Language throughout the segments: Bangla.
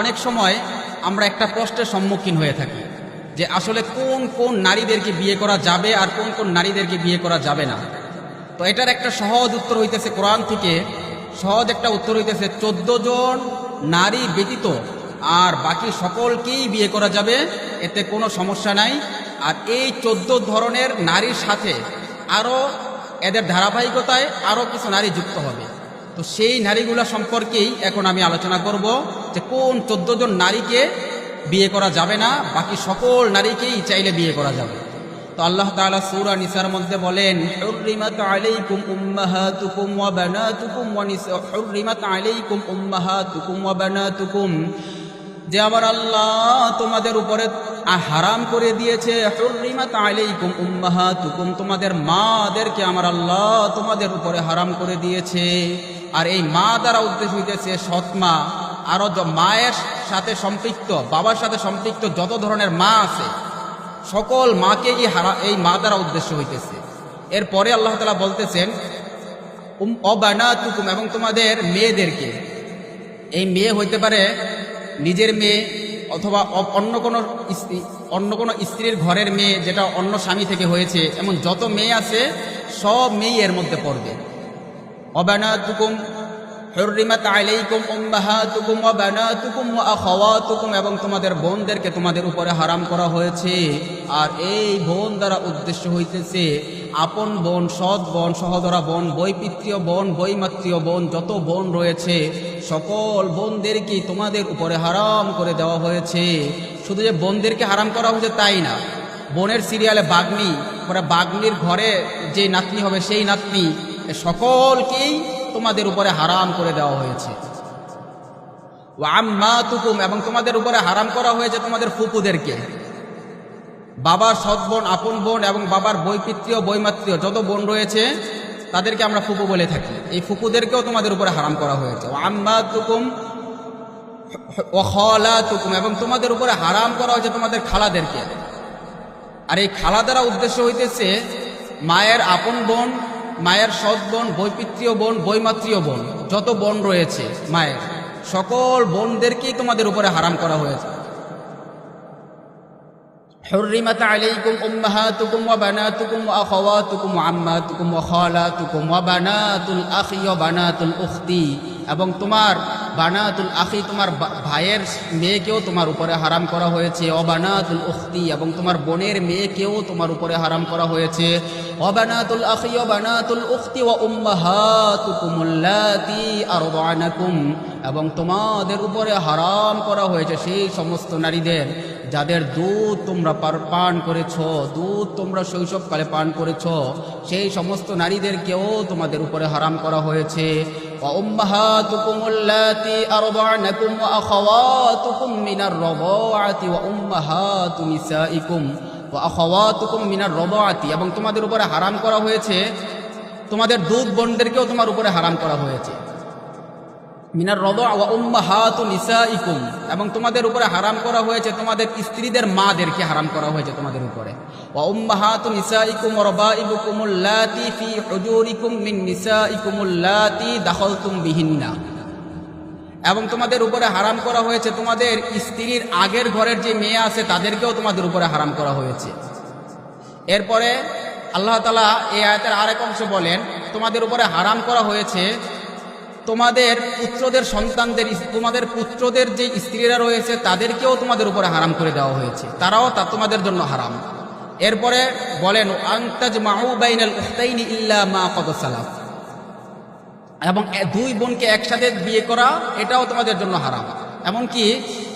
অনেক সময় আমরা একটা প্রশ্নের সম্মুখীন হয়ে থাকি যে আসলে কোন কোন নারীদেরকে বিয়ে করা যাবে আর কোন কোন নারীদেরকে বিয়ে করা যাবে না। তো এটার একটা সহজ উত্তর হইতেছে কোরআন থেকে। সহজ একটা উত্তর হইতেছে, চোদ্দ জন নারী ব্যতীত আর বাকি সকলকেই বিয়ে করা যাবে, এতে কোনো সমস্যা নাই। আর এই চোদ্দ ধরনের নারীর সাথে আরও এদের ধারাবাহিকতায় আরও কিছু নারী যুক্ত হবে। তো সেই নারীগুলো সম্পর্কেই এখন আমি আলোচনা করব যে কোন চোদ্দ জন নারীকে বিয়ে করা যাবে না, বাকি সকল নারীকেই চাইলে বিয়ে করা যাবে। তো আল্লাহ তাআলা সূরা নিসার মধ্যে বলেন যে আমার আল্লাহ তোমাদের উপরে হারাম করে দিয়েছে তোমাদের মাদেরকে আমার আল্লাহ তোমাদের উপরে হারাম করে দিয়েছে। আর এই মা দ্বারা উদ্দেশ্য হইতেছে সৎ মা আরও মায়ের সাথে সম্পৃক্ত, বাবার সাথে সম্পৃক্ত যত ধরনের মা আছে, সকল মাকে এই হারা এই মা দ্বারা উদ্দেশ্য হইতেছে। এরপরে আল্লাহ তালা বলতেছেন, উম, অবানাতুকুম এবং তোমাদের মেয়েদেরকে। এই মেয়ে হইতে পারে নিজের মেয়ে অথবা অন্য কোনো স্ত্রী, অন্য কোনো স্ত্রীর ঘরের মেয়ে যেটা অন্য স্বামী থেকে হয়েছে। এমন যত মেয়ে আছে, সব মেয়ে এর মধ্যে পড়বে। অবানাতুকুম, হুররিমাত আলাইকুম উম্মাহাতুকুম ওয়া বানাতুকুম ওয়া এবং তোমাদের বোনদেরকে তোমাদের উপরে হারাম করা হয়েছে। আর এই বোন দ্বারা উদ্দেশ্য হইতেছে, আপন বোন, সৎ বোন, সহদরা বোন, বৈপিত্রীয় বোন বৈমাত্রীয় বোন, যত বোন রয়েছে, সকল বোনদেরকে তোমাদের উপরে হারাম করে দেওয়া হয়েছে। শুধু যে বোনদেরকে হারাম করা হয়েছে তাই না, বোনের সিরিয়ালে বাগ্নি পরে বাগ্নির ঘরে যে নাতনি হবে সেই নাতনি সকলকেই তোমাদের উপরে হারাম করে দেওয়া হয়েছে। ও তুকুম এবং তোমাদের উপরে হারাম করা হয়েছে তোমাদের ফুপুদেরকে। বাবার সৎ বোন, আপন বোন, এবং বাবার বৈপিত্রীয়, বৈমাত্রীয় যত বোন রয়েছে, তাদেরকে আমরা ফুপু বলে থাকি। এই ফুপুদেরকেও তোমাদের উপরে হারাম করা হয়েছে। ও আম্মা তুকুম তুকুম এবং তোমাদের উপরে হারাম করা হয়েছে তোমাদের খালাদেরকে। আর এই খালা উদ্দেশ্য হইতেছে মায়ের আপন বোন মায়ের সৎ বোন বৈপিত্রীয় বোন বৈমাত্রীয় বোন যত বোন রয়েছে মায়ের সকল বোনদেরকেই তোমাদের উপরে হারাম করা হয়েছে حرمت عليكم أمهاتكم وبناتكم وأخواتكم وعماتكم وخالاتكم وبنات الأخ وبنات الأخت এবং তোমার বানাতুল আখি, তোমার ভাইয়ের মেয়েকেও তোমার উপরে হারাম করা হয়েছে। অবানাতুল উখতি, এবং তোমার বোনের মেয়েকেও তোমার উপরে হারাম করা হয়েছে। অবানাতুল আখি, অবানাতুল উখতি ও উম্মাহাতুকুমুল্লাতি আরদানাকুম, এবং তোমাদের উপরে হারাম করা হয়েছে সেই সমস্ত নারীদের, যাদের দুধ তোমরা পান করেছ, দুধ তোমরা শৈশবকালে পান করেছ, সেই সমস্ত নারীদেরকেও তোমাদের উপরে হারাম করা হয়েছে। وأمهاتكم اللاتي أرضعنكم وأخواتكم من الرضاعة وأمهات نسائكم وأخواتكم من الرضاعة এবং তোমাদের উপরে হারাম করা হয়েছে তোমাদের দুধ বোনদেরকেও তোমার উপরে হারাম করা হয়েছে মিনার রদ নিসাইকুম। এবং তোমাদের উপরে হারাম করা হয়েছে তোমাদের স্ত্রীদের মাদেরকে হারাম করা হয়েছে তোমাদের উপরে। রাবাইবুকুমুল্লাতি ফি এবং তোমাদের উপরে হারাম করা হয়েছে তোমাদের স্ত্রীর আগের ঘরের যে মেয়ে আছে তাদেরকেও তোমাদের উপরে হারাম করা হয়েছে। এরপরে আল্লাহ তালা এই আয়তের আরেক অংশ বলেন, তোমাদের উপরে হারাম করা হয়েছে তোমাদের পুত্রদের সন্তানদের, তোমাদের পুত্রদের যে স্ত্রীরা রয়েছে, তাদেরকেও তোমাদের উপরে হারাম করে দেওয়া হয়েছে। তারাও তা তোমাদের জন্য হারাম। এরপরে বলেন আংতাজ এবং দুই বোনকে একসাথে বিয়ে করা, এটাও তোমাদের জন্য হারাম। এমনকি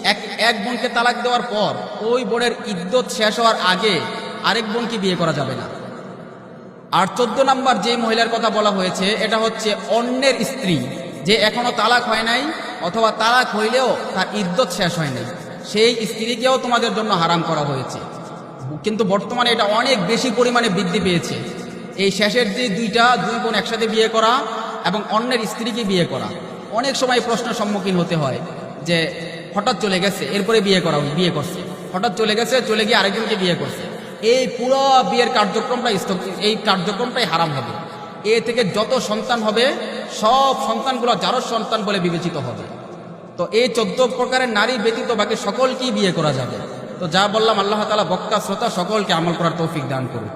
এক এক বোনকে তালাক দেওয়ার পর, ওই বোনের ইদ্যত শেষ হওয়ার আগে আরেক বোনকে বিয়ে করা যাবে না। আর চোদ্দ নাম্বার যে মহিলার কথা বলা হয়েছে, এটা হচ্ছে অন্যের স্ত্রী। যে এখনও তালাক হয় নাই, অথবা তালাক হইলেও তার ইদ্যত শেষ হয় নাই। সেই স্ত্রীকেও তোমাদের জন্য হারাম করা হয়েছে। কিন্তু বর্তমানে এটা অনেক বেশি পরিমাণে বৃদ্ধি পেয়েছে। এই শেষের যে দুইটা দুই বোন একসাথে বিয়ে করা এবং অন্যের স্ত্রীকে বিয়ে করা, অনেক সময় প্রশ্নের সম্মুখীন হতে হয় যে, হঠাৎ চলে গেছে, এরপরে বিয়ে করা বিয়ে করছে। হঠাৎ চলে গেছে, চলে গিয়ে আরেকজনকে বিয়ে করছে। এই পুরো বিয়ের কার্যক্রমটা এই কার্যক্রমটাই হারাম হবে। এ থেকে যত সন্তান হবে সব সন্তানগুলো যারও সন্তান বলে বিবেচিত হবে। তো এই চোদ্দ প্রকারের নারী ব্যতীত বাকি সকলকেই বিয়ে করা যাবে। তো যা বললাম, আল্লাহ তালা বক্কা শ্রোতা সকলকে আমল করার তৌফিক দান করুন।